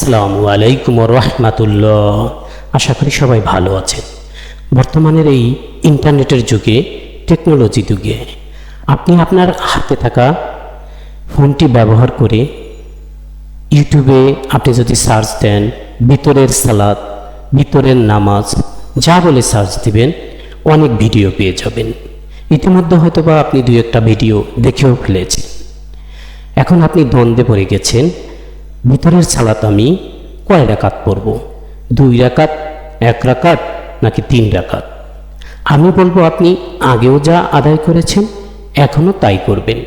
আসসালামু আলাইকুম রহমাতুল্লাহ। আশা করি সবাই ভালো আছেন। বর্তমানের এই ইন্টারনেটের যুগে, টেকনোলজি যুগে, আপনি আপনার হাতে থাকা ফোনটি ব্যবহার করে ইউটিউবে আপনি যদি সার্চ দেন, ভিতরের সালাদ, ভিতরের নামাজ, যা বলে সার্চ দিবেন, অনেক ভিডিও পেয়ে যাবেন। ইতিমধ্যে হয়তো বা আপনি দুই একটা ভিডিও দেখেও ফেলেছেন। এখন আপনি দ্বন্দ্বে পড়ে গেছেন ভিতরের সালাত আমি কয় রাকাত পড়ব? দুই রাকাত, এক রাকাত, নাকি তিন রাকাত? আমি বলব, আপনি আগেও যা আদায় করেছেন, এখনও তাই করবেন।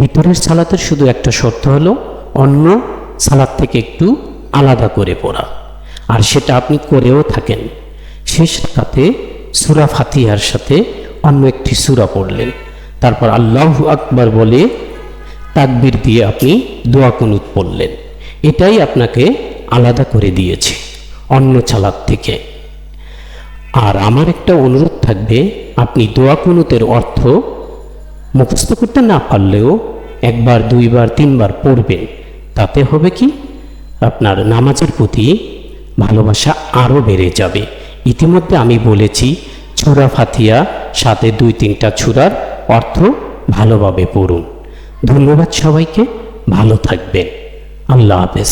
ভিতরের সালাতের শুধু একটা শর্ত হলো, অন্য সালাদ থেকে একটু আলাদা করে পড়া। আর সেটা আপনি করেও থাকেন। শেষ রাকাতে সুরা ফাতিহার সাথে অন্য একটি সুরা পড়লেন। তারপর আল্লাহ আকবার বলে তাকবির দিয়ে আপনি দোয়া কুনুত পড়লেন। এটাই আপনাকে আলাদা করে দিয়েছে, অন্য চালাক থেকে। আর আমার একটা অনুরোধ থাকবে, আপনি দোয়া কুনুতের অর্থ মুখস্থ করতে না পারলেও একবার, দুইবার, তিনবার পড়বেন। তাতে হবে কি? আপনার নামাজের প্রতি ভালোবাসা আরও বেড়ে যাবে। ইতিমধ্যে আমি বলেছি, ছুরা ফাতিয়া সাথে দুই, তিনটা ছুরার অর্থ ভালোভাবে পড়ুন। ধন্যবাদ সবাইকে, ভালো থাকবেন। আল্লাহ হাফেজ।